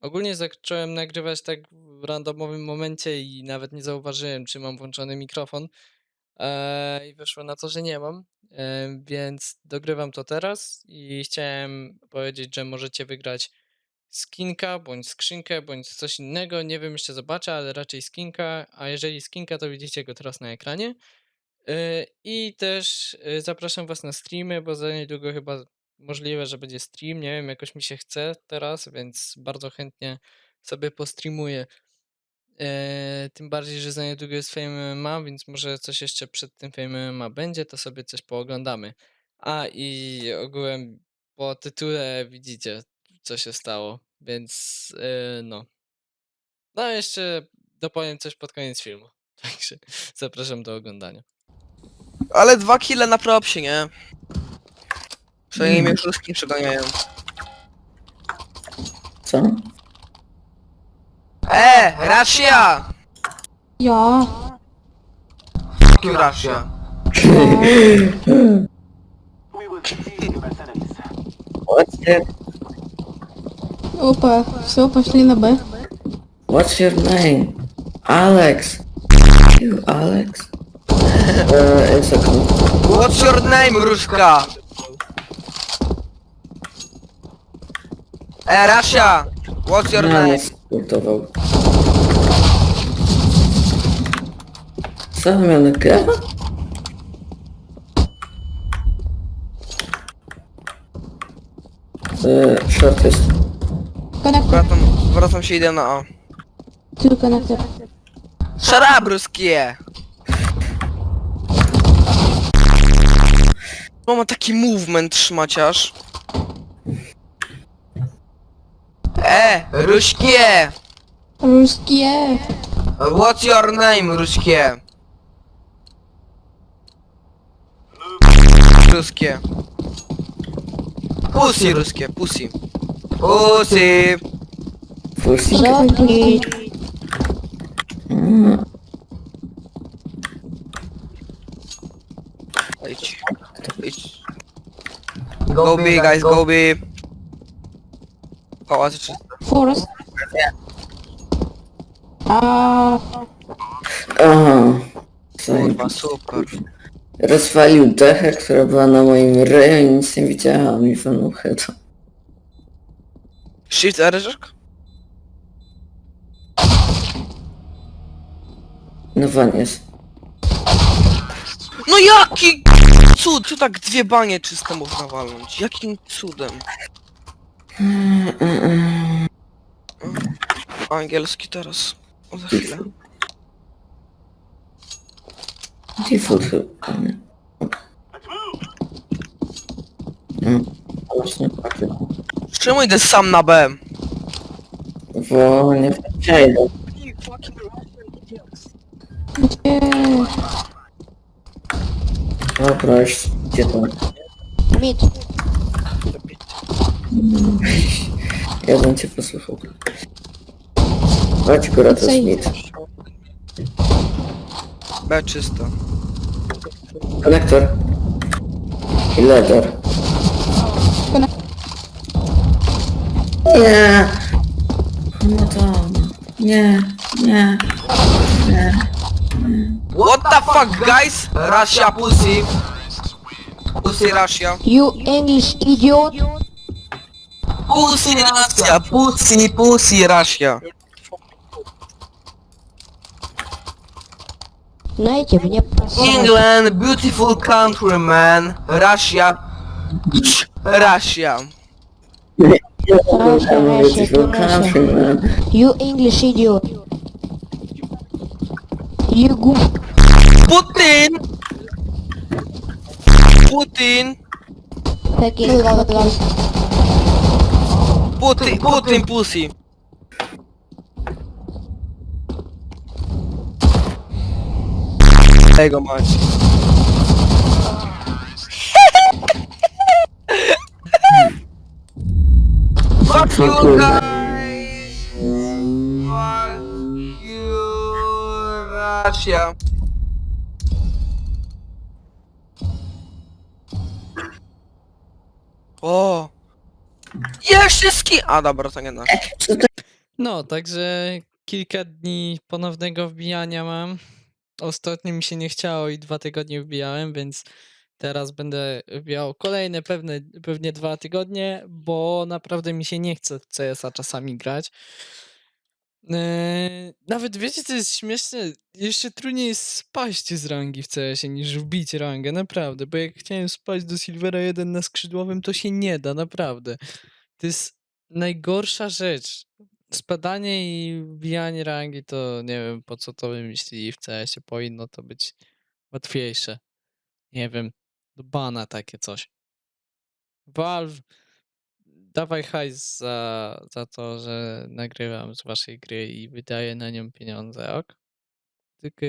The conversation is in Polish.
Ogólnie zacząłem nagrywać tak w randomowym momencie i nawet nie zauważyłem, czy mam włączony mikrofon. Eee, I wyszło na to, że nie mam. Em, więc dogrywam to teraz i chciałem powiedzieć, że możecie wygrać skinka, bądź skrzynkę, bądź coś innego. Nie wiem, jeszcze zobaczę, ale raczej skinka. A jeżeli skinka, to widzicie go teraz na ekranie. Yy, I też zapraszam Was na streamy, bo za niedługo chyba możliwe, że będzie stream. Nie wiem, jakoś mi się chce teraz, więc bardzo chętnie sobie postreamuję. Yy, tym bardziej, że za niedługo jest Fame MMA, więc może coś jeszcze przed tym Fame MMA będzie, to sobie coś pooglądamy. A i ogółem po tytule widzicie, co się stało, więc yy, no. No jeszcze dopowiem coś pod koniec filmu. Także zapraszam do oglądania. Ale dwa kile na propsie, nie? Przynajmniej mnie wszystkim przeganiają. Co? E, Rasia! Ja. Fuck Rasia. What's your, Опа, все, пошли на Б. what's your name? Alex. You, Alex? Uh, it's okay. What's your name, Różka? E, Russia! What's your name? mnie skultował. Co miał nagrywa? Eee, short jest. Konektor, Wracam, wracam się idę na O. tu konektor. Szarabruskie! No ma taki movement szmaciarz. E, Ruśkie! Русские. What's your name, Ruskie? Ruskie. Pussy, ruskie, pussy. Pussy! Mm, Idź. Idź. Go B, guys, go B. Pałac czyste. Forest. A Aha. Kurwa, super. Rozwalił dechę, która była na moim ryju i nic nie widziałam i wynuchy to. Shift Eryżek? No wan jest. No jaki cud! Tu tak dwie banie czyste można walnąć. Jakim cudem? Mm, mm. Angielski teraz. Za chwilę. Default chyba. nie? Mm, Właśnie tak. Czemu idę sam na B? Bo nie przejdę. Nie. Dobra, już to. Mid. Ja bym cię posłuchał. Macie go to Smith. B czysto. Konektor. I ledor. Nie. No to... Nie. Nie. Nie. What the fuck guys? Russia pussy. Pussy Russia. You English idiot! Pussy Russia, pussy, pussy Russia. Знаете, мне просрать. England, beautiful country, man. Russia. Russia. Russia, Beautiful Russia. country, man. You English idiot. You go. Putin! Putin! Такие слова. Putin, Putin, pussy. Jego mać. Fuck you guys! Fuck you, Russia. O! Jeszcze ski... A dobra, to nie nasz. No, także kilka dni ponownego wbijania mam. Ostatnio mi się nie chciało i dwa tygodnie wbijałem, więc teraz będę wbijał kolejne pewne, pewnie dwa tygodnie, bo naprawdę mi się nie chce w CS-a czasami grać. Eee, nawet wiecie, co jest śmieszne? Jeszcze trudniej jest spaść z rangi w CS-ie niż wbić rangę, naprawdę. Bo jak chciałem spaść do Silvera 1 na skrzydłowym, to się nie da, naprawdę. To jest najgorsza rzecz. Spadanie i wbijanie rangi to nie wiem po co to wymyślili w CS-ie. Powinno to być łatwiejsze. Nie wiem, do bana takie coś. Valve, dawaj hajs za, za to, że nagrywam z waszej gry i wydaję na nią pieniądze, ok? Tylko